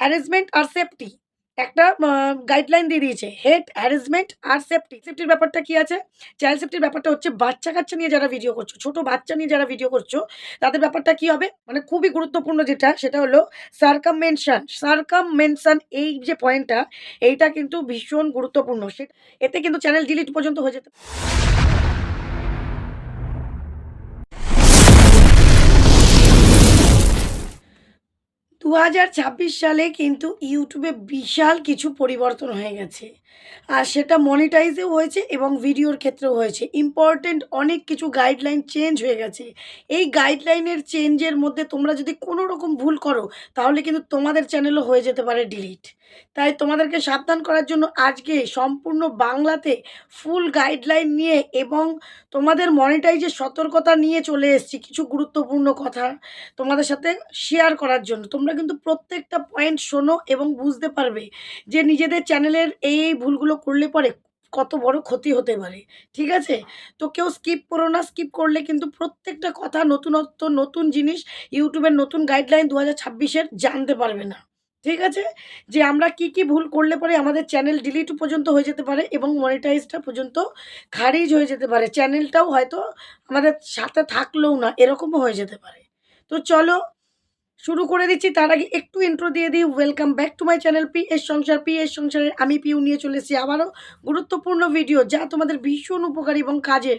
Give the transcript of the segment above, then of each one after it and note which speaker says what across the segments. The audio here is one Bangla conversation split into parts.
Speaker 1: হ্যারাসমেন্ট আর সেফটি একটা গাইডলাইন দিয়ে দিয়েছে। হেড হ্যারাসমেন্ট আর সেফটি সেফটির ব্যাপারটা কি আছে? চাইল্ড সেফটির ব্যাপারটা হচ্ছে বাচ্চা কাচ্চা নিয়ে যারা ভিডিও করছ, ছোট বাচ্চা নিয়ে যারা ভিডিও করছ, তাদের ব্যাপারটা কি হবে? মানে খুবই গুরুত্বপূর্ণ যেটা, সেটা হলো সার্কাম মেনশন সার্কাম মেনশন এই যে পয়েন্টটা এইটা কিন্তু ভীষণ গুরুত্বপূর্ণ। সে, এতে কিন্তু চ্যানেল ডিলিট পর্যন্ত হয়ে যেতে দু হাজার ছাব্বিশ সালে কিন্তু ইউটিউবে বিশাল কিছু পরিবর্তন হয়ে গেছে। আর সেটা মনিটাইজেও হয়েছে এবং ভিডিওর ক্ষেত্রেও হয়েছে। ইম্পর্টেন্ট অনেক কিছু গাইডলাইন চেঞ্জ হয়ে গেছে। এই গাইডলাইনের চেঞ্জের মধ্যে তোমরা যদি কোনো রকম ভুল করো, তাহলে কিন্তু তোমাদের চ্যানেলও হয়ে যেতে পারে ডিলিট তাই তোমাদেরকে সাবধান করার জন্য আজকে সম্পূর্ণ বাংলাতে ফুল গাইডলাইন নিয়ে এবং তোমাদের মনিটাইজের সতর্কতা নিয়ে চলে এসেছি কিছু গুরুত্বপূর্ণ কথা তোমাদের সাথে শেয়ার করার জন্য। তোমরা কিন্তু প্রত্যেকটা পয়েন্ট শোনো এবং বুঝতে পারবে যে নিজেদের চ্যানেলের এই এই ভুলগুলো করলে পরে কত বড় ক্ষতি হতে পারে, ঠিক আছে? তো কেউ স্কিপ করো না স্কিপ করলে কিন্তু প্রত্যেকটা কথা নতুনত্ব, নতুন জিনিস, ইউটিউবের নতুন গাইডলাইন দু হাজার জানতে পারবে না। ঠিক আছে? যে আমরা কি কি ভুল করলে পরে আমাদের চ্যানেল ডিলিট পর্যন্ত হয়ে যেতে পারে এবং মনিটাইজটা পর্যন্ত খারিজ হয়ে যেতে পারে। চ্যানেলটাও হয়তো আমাদের সাথে থাকলেও না, এরকমও হয়ে যেতে পারে। তো চলো শুরু করে দিচ্ছি। তার আগে একটু ইন্ট্রো দিয়ে দিই। Welcome back to my channel P S Sansar P S সংসারের আমি পিউ নিয়ে চলে এসেছি আবারও গুরুত্বপূর্ণ ভিডিও যা তোমাদের ভীষণ উপকারী এবং কাজের।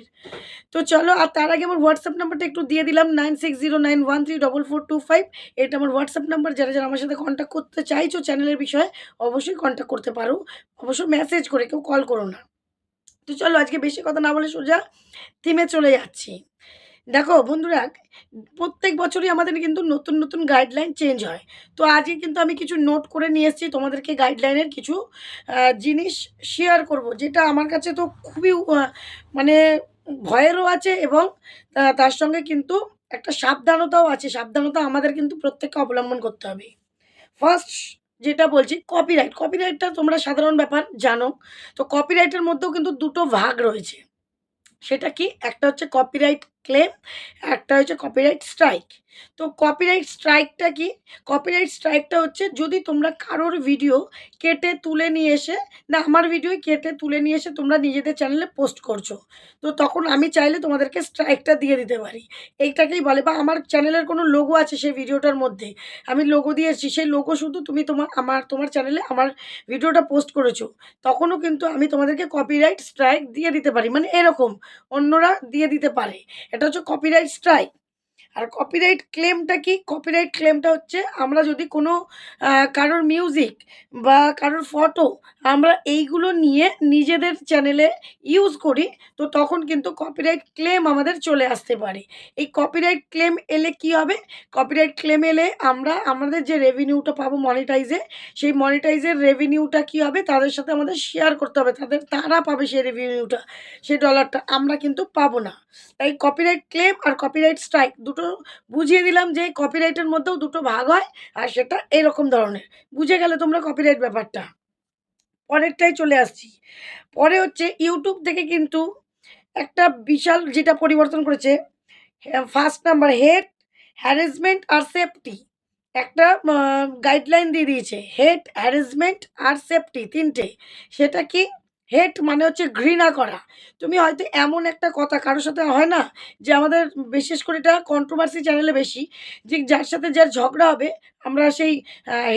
Speaker 1: তো চলো, আর তার আগে আমার হোয়াটসঅ্যাপ নাম্বারটা একটু দিয়ে দিলাম nine six zero nine one three double four two five এটা আমার হোয়াটসঅ্যাপ নাম্বার যারা যারা আমার সাথে কন্ট্যাক্ট করতে চাইছো চ্যানেলের বিষয়ে, অবশ্যই কন্ট্যাক্ট করতে পারো। অবশ্যই মেসেজ করে, কেউ কল করো না। তো চলো, আজকে বেশি কথা না বলে সোজা থিমে চলে যাচ্ছি। দেখো বন্ধুরা, প্রত্যেক বছরই আমাদের কিন্তু নতুন নতুন গাইডলাইন চেঞ্জ হয়। তো আজকে কিন্তু আমি কিছু নোট করে নিয়ে এসেছি, তোমাদেরকে গাইডলাইনের কিছু জিনিস শেয়ার করব, যেটা আমার কাছে তো খুবই মানে ভয়েরও আছে এবং তার সঙ্গে কিন্তু একটা সাবধানতাও আছে। সাবধানতা আমাদের কিন্তু প্রত্যেককে অবলম্বন করতে হবে। ফার্স্ট যেটা বলছি কপিরাইট কপিরাইটটা তোমরা সাধারণ ব্যাপার জানো। তো কপিরাইটের মধ্যেও কিন্তু দুটো ভাগ রয়েছে। সেটা কি? একটা হচ্ছে কপিরাইট ক্লেম একটা হচ্ছে কপিরাইট স্ট্রাইক তো কপিরাইট স্ট্রাইকটা কি? কপিরাইট স্ট্রাইকটা হচ্ছে যদি তোমরা কারোর ভিডিও কেটে তুলে নিয়ে এসে, না, আমার ভিডিও কেটে তুলে নিয়ে এসে তোমরা নিজেদের চ্যানেলে পোস্ট করছ, তো তখন আমি চাইলে তোমাদেরকে স্ট্রাইকটা দিয়ে দিতে পারি। এইটাকেই বলে, বা আমার চ্যানেলের কোনো লোগো আছে সেই ভিডিওটার মধ্যে। আমি লোগো দিয়েছি, সেই লোগো শুধু তুমি তোমার, আমার, তোমার চ্যানেলে আমার ভিডিওটা পোস্ট করেছ। তখনও কিন্তু আমি তোমাদেরকে কপিরাইট স্ট্রাইক দিয়ে দিতে পারি। মানে এরকম, অন্যরা দিয়ে দিতে পারে। এটা হচ্ছে কপিরাইট স্ট্রাইক আর কপিরাইট ক্লেমটা কি? কপিরাইট ক্লেমটা হচ্ছে আমরা যদি কোনো কারোর মিউজিক বা কারোর ফটো আমরা এইগুলো নিয়ে নিজেদের চ্যানেলে ইউজ করি, তো তখন কিন্তু কপিরাইট ক্লেম আমাদের চলে আসতে পারে। এই কপিরাইট ক্লেম এলে কি হবে? কপিরাইট ক্লেম এলে আমরা, আমাদের যে রেভিনিউটা পাবো মনিটাইজে সেই মনিটাইজের রেভিনিউটা কি হবে? তাদের সাথে আমাদের শেয়ার করতে হবে। তাদের, তারা পাবে সেই রেভিনিউটা সেই ডলারটা আমরা কিন্তু পাবো না। তাই কপিরাইট ক্লেম আর কপিরাইট স্ট্রাইক দুটো বুঝিয়ে দিলাম যে কপিরাইটের মধ্যেও দুটো ভাগ হয়, আর সেটা এরকম ধরনের। বুঝে গেলে তোমরা কপিরাইট ব্যাপারটা। পরেরটাই চলে আসছি। পরে হচ্ছে ইউটিউব থেকে কিন্তু একটা বিশাল যেটা পরিবর্তন করেছে ফার্স্ট নাম্বার হেড হ্যারেসমেন্ট আর সেফটি একটা গাইডলাইন দিয়ে দিয়েছে। হেড হ্যারেসমেন্ট আর সেফটি তিনটে। সেটা কি? হেড মানে হচ্ছে ঘৃণা করা। তুমি হয়তো এমন একটা কথা কারোর সাথে হয় না যে আমাদের বিশেষ করে এটা কন্ট্রোভার্সি চ্যানেলে বেশি, যে যার সাথে যার ঝগড়া হবে, আমরা সেই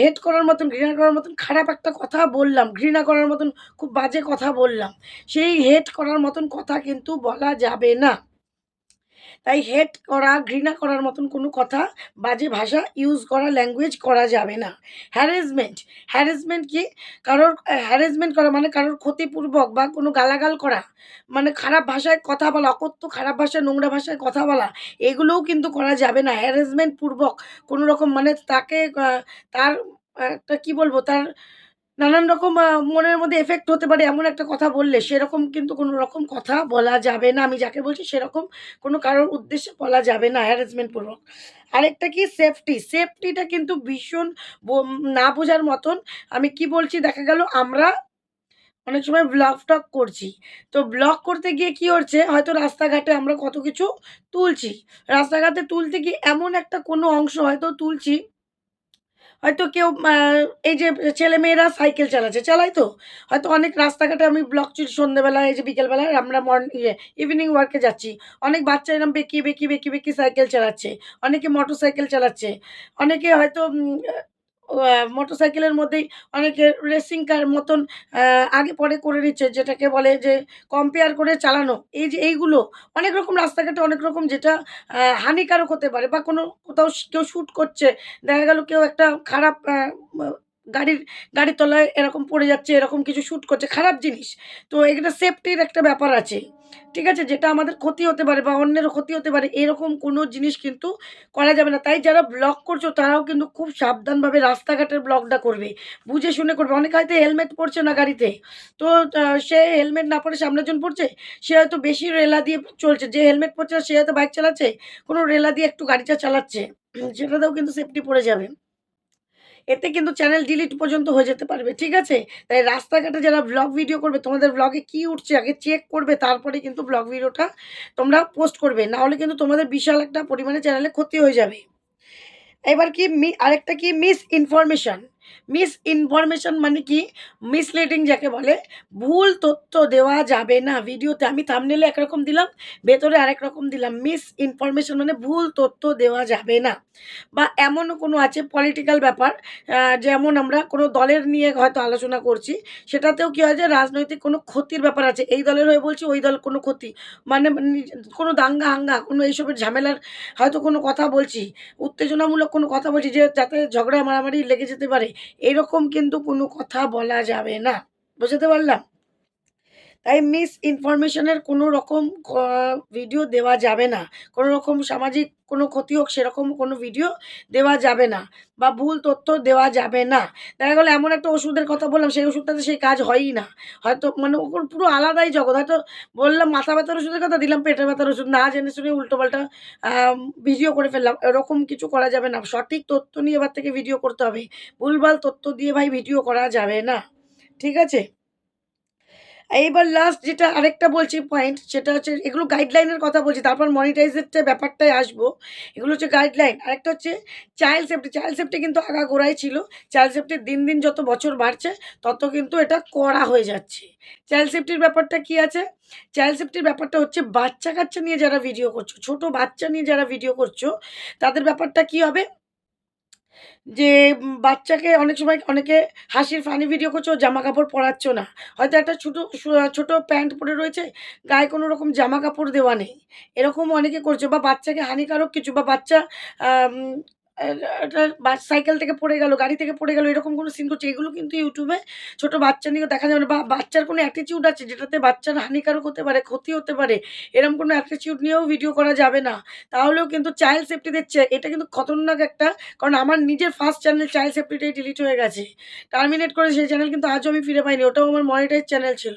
Speaker 1: হেট করার মতন, ঘৃণা করার মতন খারাপ একটা কথা বললাম, ঘৃণা করার মতন খুব বাজে কথা বললাম, সেই হেট করার মতন কথা কিন্তু বলা যাবে না। তাই হেড করা, ঘৃণা করার মতন কোনো কথা বাজে ভাষা ইউজ করা ল্যাঙ্গুয়েজ করা যাবে না। হ্যারাসমেন্ট হ্যারাসমেন্ট কি? কারোর হ্যারাসমেন্ট করা মানে কারোর ক্ষতিপূর্বক বা কোনো গালাগাল করা। মানে খারাপ ভাষায় কথা বলা, অকথ্য খারাপ ভাষায়, নোংরা ভাষায় কথা বলা, এগুলোও কিন্তু করা যাবে না। হ্যারাসমেন্ট পূর্বক কোনো রকম মানে তাকে তার, একটা কী বলব? তার নানান রকম মনের মধ্যে এফেক্ট হতে পারে এমন একটা কথা বললে সেরকম কিন্তু কোনো রকম কথা বলা যাবে না। আমি যাকে বলছি সেরকম কোনো কারোর উদ্দেশ্যে বলা যাবে না হ্যারাসমেন্ট পূর্বক। আরেকটা কি সেফটি। সেফটিটা কিন্তু ভীষণ না বোঝার মতন। আমি কি বলছি দেখা গেল আমরা অনেক সময় ব্লগ-টগ করছি। তো ব্লগ করতে গিয়ে কি হচ্ছে হয়তো রাস্তাঘাটে আমরা কত কিছু তুলছি। রাস্তাঘাটে তুলতে গিয়ে এমন একটা কোনো অংশ হয়তো তুলছি হয়তো কেউ এই যে ছেলে মেয়েরা সাইকেল চালাচ্ছে, চালাই তো? হয়তো অনেক রাস্তাঘাটে আমি ব্লক চুরি সন্ধ্যেবেলায় এই যে বিকেলবেলায় আমরা মর্নিং ইয়ে ইভিনিং ওয়ার্কে যাচ্ছি। অনেক বাচ্চা এরম বেঁকিয়ে, বেঁকি বেঁকিয়ে, বেঁকি সাইকেল চালাচ্ছে। অনেকে মোটর সাইকেল চালাচ্ছে। অনেকে হয়তো মোটরসাইকেলের মধ্যেই অনেকে রেসিং কার মতন আগে পরে করে নিচ্ছে যেটাকে বলে যে কম্পেয়ার করে চালানো। এই যে এইগুলো অনেক রকম রাস্তাঘাটে অনেক রকম যেটা হানিকারক হতে পারে বা কোনো কোথাও কেউ শ্যুট করছে। দেখা গেল কেউ একটা খারাপ গাড়ির গাড়ির তলায় এরকম পড়ে যাচ্ছে, এরকম কিছু শ্যুট করছে, খারাপ জিনিস। তো এখানে সেফটির একটা ব্যাপার আছে। ঠিক আছে? যেটা আমাদের ক্ষতি হতে পারে বা অন্যেরও ক্ষতি হতে পারে, এরকম কোনো জিনিস কিন্তু করা যাবে না। তাই যারা ব্লগ করছ, তারাও কিন্তু খুব সাবধানভাবে রাস্তাঘাটের ব্লগটা করবে। বুঝে শুনে করবে। অনেকে হয়তো হেলমেট পরছে না গাড়িতে। তো সে হেলমেট না পরে সামনের জন পড়ছে। সে হয়তো বেশি রেলা দিয়ে চলছে। যে হেলমেট পরছে, সে হয়তো বাইক চালাচ্ছে। কোনো রেলা দিয়ে একটু গাড়িটা চালাচ্ছে। সেটাতেও কিন্তু সেফটি পড়ে যাবে। এতে কিন্তু চ্যানেল ডিলিট পর্যন্ত হয়ে যেতে পারবে। ঠিক আছে? তাই রাস্তাঘাটে যারা ব্লগ ভিডিও করবে, তোমাদের ব্লগে কি উঠছে, আগে চেক করবে, তারপরে কিন্তু ব্লগ ভিডিওটা তোমরা পোস্ট করবে। নাহলে কিন্তু তোমাদের বিশাল একটা পরিমাণে চ্যানেলে ক্ষতি হয়ে যাবে। এবার কি আরেকটা কি মিস ইনফরমেশন। মিস ইনফরমেশন মানে কি মিসলিডিং যাকে বলে ভুল তথ্য দেওয়া যাবে না ভিডিওতে। আমি থাম্বনেইলে একরকম দিলাম, ভেতরে আরেক রকম দিলাম। মিস ইনফরমেশন মানে ভুল তথ্য দেওয়া যাবে না। বা এমনও কোনো আছে পলিটিক্যাল ব্যাপার যেমন আমরা কোনো দলের নিয়ে হয়তো আলোচনা করছি। সেটাতেও কি হয় যে রাজনৈতিক কোনো ক্ষতির ব্যাপার আছে। এই দলের হয়ে বলছি, ওই দল কোনো ক্ষতি। মানে কোনো দাঙ্গা-হাঙ্গা কোনো এইসবের ঝামেলার হয়তো কোনো কথা বলছি। উত্তেজনামূলক কোনো কথা বলছি যে যাতে ঝগড়া মারামারি লেগে যেতে পারে। এরকম কিন্তু কোনো কথা বলা যাবে না। বুঝতে পারলাম? তাই মিস ইনফরমেশন এর কোনো রকম ভিডিও দেওয়া যাবে না। কোনো রকম সামাজিক কোনো ক্ষতি হোক, সেরকম কোনো ভিডিও দেওয়া যাবে না। বা ভুল তথ্য দেওয়া যাবে না। দেখা গেলো এমন একটা ওষুধের কথা বললাম, সেই ওষুধটাতে সেই কাজ হয়ই না। হয়তো মানে ওর পুরো আলাদাই জগৎ। হয়তো বললাম মাথা ব্যথার ওষুধের কথা, দিলাম পেটের ব্যথার ওষুধ। না জেনে শুনে উল্টোপাল্টা ভিডিও করে ফেললাম। এরকম কিছু করা যাবে না। সঠিক তথ্য নিয়ে এবার থেকে ভিডিও করতে হবে। ভুলভাল তথ্য দিয়ে ভাই ভিডিও করা যাবে না। ঠিক আছে? এইবার লাস্ট যেটা আরেকটা বলছি পয়েন্ট সেটা হচ্ছে এগুলো গাইডলাইনের কথা বলছি। তারপর মনিটাইজের যে ব্যাপারটায় আসব। এগুলো হচ্ছে গাইডলাইন। আরেকটা হচ্ছে চাইল্ড সেফটি। চাইল্ড সেফটি কিন্তু আগা আগাগোড়াই ছিল। চাইল্ড সেফটির দিন, দিন যত বছর বাড়ছে তত কিন্তু এটা করা হয়ে যাচ্ছে। চাইল্ড সেফটির ব্যাপারটা কি আছে? চাইল্ড সেফটির ব্যাপারটা হচ্ছে বাচ্চা-কাচ্চা নিয়ে যারা ভিডিও করছ, ছোট বাচ্চা নিয়ে যারা ভিডিও করছ তাদের ব্যাপারটা কি হবে? যে বাচ্চাকে অনেক সময় অনেকে হাসির ফানি ভিডিও করছ, জামা কাপড় পরাচ্ছ না। হয়তো একটা ছোটো ছোটো প্যান্ট পরে রয়েছে, গায়ে কোনো রকম জামা কাপড় দেওয়া নেই। এরকম অনেকে করছে বা বাচ্চাকে হানিকারক কিছু বা বাচ্চা এটা সাইকেল থেকে পড়ে গেল, গাড়ি থেকে পড়ে গেল এরকম কোনো সিন করছে। এগুলো কিন্তু ইউটিউবে ছোট বাচ্চা নিয়েও দেখা যাবে না বা বাচ্চার কোনো অ্যাটিটিউড আছে যেটাতে বাচ্চার হানিকারক হতে পারে, ক্ষতি হতে পারে। এরকম কোনো অ্যাটিটিউড নিয়েও ভিডিও করা যাবে না। তাহলেও কিন্তু চাইল্ড সেফটি দিচ্ছে। এটা কিন্তু খতরনাক একটা কারণ আমার নিজের ফার্স্ট চ্যানেল চাইল্ড সেফটিটাই ডিলিট হয়ে গেছে। টার্মিনেট করে সেই চ্যানেল কিন্তু আজও আমি ফিরে পাইনি। ওটাও আমার মনিটাইজ চ্যানেল ছিল।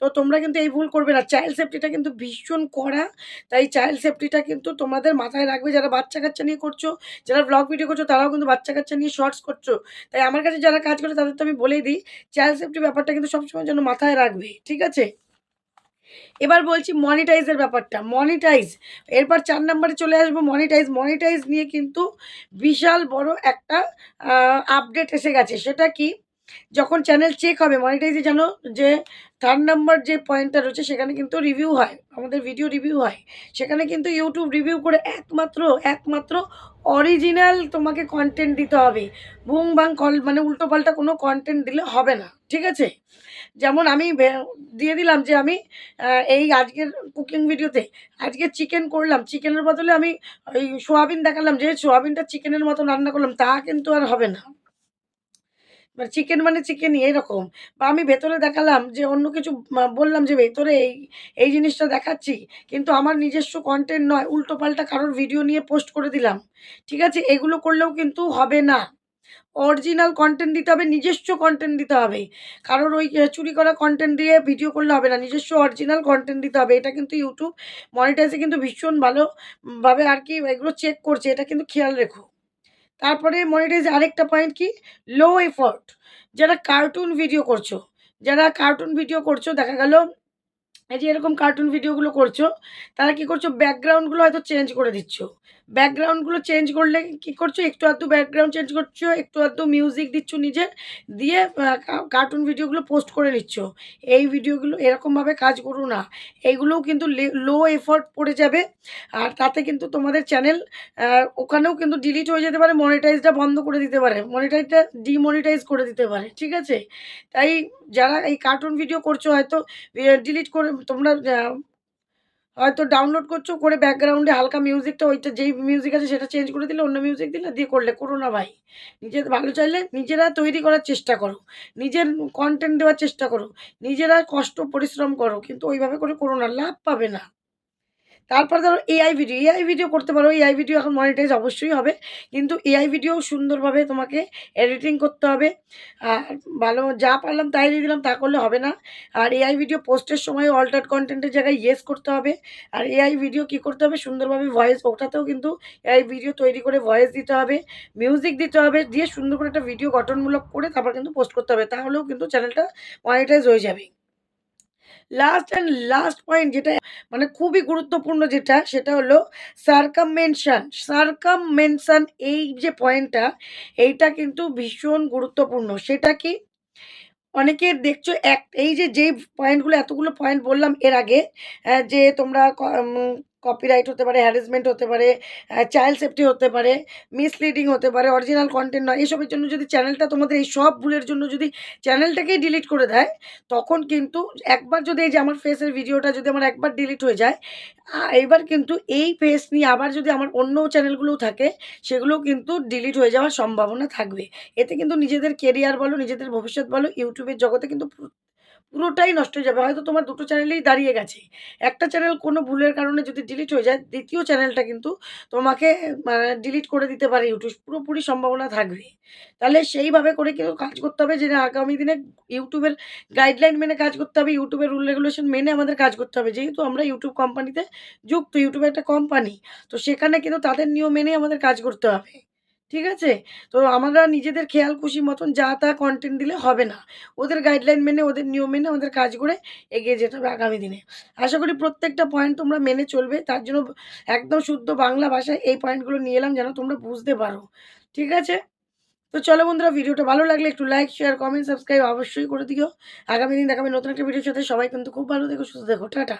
Speaker 1: তো তোমরা কিন্তু এই ভুল করবে না। চাইল্ড সেফটিটা কিন্তু ভীষণ কড়া। তাই চাইল্ড সেফটিটা কিন্তু তোমাদের মাথায় রাখবে যারা বাচ্চা-কাচ্চা নিয়ে করছ, যারা ভ্লগ ভিডিও করছ তারাও কিন্তু বাচ্চা-কাচ্চা নিয়ে শর্টস করছ। তাই আমার কাছে যারা কাজ করে তাদের তো আমি বলেই দিই, চাইল্ড সেফটি ব্যাপারটা কিন্তু সবসময়ের জন্য মাথায় রাখবে। ঠিক আছে? এবার বলছি মনিটাইজের ব্যাপারটা। মনিটাইজ এরপর চার নাম্বারে চলে আসব মনিটাইজ। মনিটাইজ নিয়ে কিন্তু বিশাল বড় একটা আপডেট এসে গেছে। সেটা কি? যখন চ্যানেল চেক হবে মনিটাইজে জানো যে থার্ড নাম্বার যে পয়েন্টটা রয়েছে সেখানে কিন্তু রিভিউ হয়। আমাদের ভিডিও রিভিউ হয়। সেখানে কিন্তু ইউটিউব রিভিউ করে একমাত্র, একমাত্র অরিজিনাল তোমাকে কন্টেন্ট দিতে হবে। ভুং-ভাং কল মানে উল্টোপাল্টা কোনো কন্টেন্ট দিলে হবে না। ঠিক আছে? যেমন আমি বে দিয়ে দিলাম যে আমি এই আজকের কুকিং ভিডিওতে আজকে চিকেন করলাম। চিকেনের বদলে আমি ওই সোয়াবিন দেখালাম যে সোয়াবিনটা চিকেনের মতো রান্না করলাম। তা কিন্তু আর হবে না। মানে চিকেন মানে চিকেনই এরকম। বা আমি ভেতরে দেখালাম যে অন্য কিছু বললাম যে ভেতরে এই, এই জিনিসটা দেখাচ্ছি। কিন্তু আমার নিজস্ব কন্টেন্ট নয়। উল্টোপাল্টা কারোর ভিডিও নিয়ে পোস্ট করে দিলাম। ঠিক আছে? এগুলো করলেও কিন্তু হবে না। অরিজিনাল কন্টেন্ট দিতে হবে, নিজস্ব কনটেন্ট দিতে হবে। কারোর ওই চুরি করা কনটেন্ট দিয়ে ভিডিও করলে হবে না। নিজস্ব অরিজিনাল কন্টেন্ট দিতে হবে। এটা কিন্তু ইউটিউব মনিটাইজ কিন্তু ভীষণ ভালোভাবে আর কি এগুলো চেক করছে। এটা কিন্তু খেয়াল রেখো। তারপরে মনিটাইজ আরেকটা পয়েন্ট কি? লো এফোর্ট যারা কার্টুন ভিডিও করছ, যারা কার্টুন ভিডিও করছ দেখা গেল এই যে এরকম কার্টুন ভিডিওগুলো করছ, তারা কি করছ? ব্যাকগ্রাউন্ডগুলো হয়তো চেঞ্জ করে দিচ্ছ। ব্যাকগ্রাউন্ডগুলো চেঞ্জ করলে কী করছ? একটু আধটু ব্যাকগ্রাউন্ড চেঞ্জ করছ একটু আধটু মিউজিক দিচ্ছ নিজের দিয়ে কার্টুন ভিডিওগুলো পোস্ট করে নিচ্ছ। এই ভিডিওগুলো এরকমভাবে কাজ করো না। এইগুলোও কিন্তু লো এফোর্ট পড়ে যাবে আর তাতে কিন্তু তোমাদের চ্যানেল ওখানেও কিন্তু ডিলিট হয়ে যেতে পারে মনিটাইজটা বন্ধ করে দিতে পারে মনিটাইজটা ডিমনিটাইজ করে দিতে পারে ঠিক আছে? তাই যারা এই কার্টুন ভিডিও করছ হয়তো ডিলিট করে তোমরা হয়তো ডাউনলোড করছ, করে ব্যাকগ্রাউন্ডে হালকা মিউজিকটা ওইটা যেই মিউজিক আছে সেটা চেঞ্জ করে দিলে অন্য মিউজিক দিলে দিয়ে করলে, করো না ভাই। নিজের ভালো চাইলে নিজেরা তৈরি করার চেষ্টা করো। নিজের কন্টেন্ট দেওয়ার চেষ্টা করো। নিজেরা কষ্ট, পরিশ্রম করো, কিন্তু ওইভাবে করে করো না, লাভ পাবে না। তারপর ধরো এআই ভিডিও এআই ভিডিও করতে পারো। এআই ভিডিও এখন মনিটাইজ অবশ্যই হবে। কিন্তু এআই ভিডিও সুন্দরভাবে তোমাকে এডিটিং করতে হবে। আর ভালো যা পারলাম তাই দিয়ে দিলাম, তা করলে হবে না। আর এআই ভিডিও পোস্টের সময় অল্টার কন্টেন্টের জায়গায় ইয়েস করতে হবে। আর এআই ভিডিও কী করতে হবে? সুন্দরভাবে ভয়েস ওটাতেও কিন্তু এআই ভিডিও তৈরি করে ভয়েস দিতে হবে মিউজিক দিতে হবে, দিয়ে সুন্দর করে একটা ভিডিও গঠনমূলক করে তারপর কিন্তু পোস্ট করতে হবে। তাহলেও কিন্তু চ্যানেলটা মনিটাইজ হয়ে যাবে। লাস্ট অ্যান্ড লাস্ট পয়েন্ট যেটা মানে খুবই গুরুত্বপূর্ণ যেটা, সেটা হলো সার্কামমেনশন সার্কামমেনশন এই যে পয়েন্টটা এইটা কিন্তু ভীষণ গুরুত্বপূর্ণ। সেটা কি? অনেকে দেখছ এক, এই যে যে পয়েন্টগুলো এতগুলো পয়েন্ট বললাম এর আগে যে তোমরা কপিরাইট হতে পারে হ্যারাসমেন্ট হতে পারে চাইল্ড সেফটি হতে পারে মিসলিডিং হতে পারে অরিজিনাল কন্টেন্ট নয়, এসবের জন্য যদি চ্যানেলটা তোমাদের এই সব ভুলের জন্য যদি চ্যানেলটাকেই ডিলিট করে দেয়, তখন কিন্তু একবার যদি এই যে আমার ফেসের ভিডিওটা যদি আমার একবার ডিলিট হয়ে যায় এবার কিন্তু এই ফেস নিয়ে আবার যদি আমার অন্য চ্যানেলগুলোও থাকে, সেগুলোও কিন্তু ডিলিট হয়ে যাওয়ার সম্ভাবনা থাকবে। এতে কিন্তু নিজেদের কেরিয়ার বলো, নিজেদের ভবিষ্যৎ বলো ইউটিউবের জগতে কিন্তু পুরোটাই নষ্ট হয়ে যাবে। হয়তো তোমার দুটো চ্যানেলেই দাঁড়িয়ে গেছে। একটা চ্যানেল কোনো ভুলের কারণে যদি ডিলিট হয়ে যায়, দ্বিতীয় চ্যানেলটা কিন্তু তোমাকে মানে ডিলিট করে দিতে পারে ইউটিউব পুরোপুরি সম্ভাবনা থাকবে। তাহলে সেইভাবে করে কিন্তু কাজ করতে হবে যে আগামী দিনে ইউটিউবের গাইডলাইন মেনে কাজ করতে হবে। ইউটিউবের রুল রেগুলেশন মেনে আমাদের কাজ করতে হবে। যেহেতু আমরা ইউটিউব কোম্পানিতে যুক্ত ইউটিউব একটা কোম্পানি তো সেখানে কিন্তু তাদের নিয়ম মেনে আমাদের কাজ করতে হবে। ঠিক আছে? তো আমরা নিজেদের খেয়াল খুশি মতন যা তা কন্টেন্ট দিলে হবে না। ওদের গাইডলাইন মেনে, ওদের নিয়ম মেনে, ওদের কাজ করে এগিয়ে যেতে হবে আগামী দিনে। আশা করি প্রত্যেকটা পয়েন্ট তোমরা মেনে চলবে। তার জন্য একদম শুদ্ধ বাংলা ভাষায় এই পয়েন্টগুলো নিয়ে এলাম যেন তোমরা বুঝতে পারো। ঠিক আছে? তো চলো বন্ধুরা, ভিডিওটা ভালো লাগলে একটু লাইক শেয়ার কমেন্ট সাবস্ক্রাইব অবশ্যই করে দিও। আগামী দিন দেখাবে নতুন একটা ভিডিওর সাথে। সবাই কিন্তু খুব ভালো দেখো সুস্থ দেখো টাটা।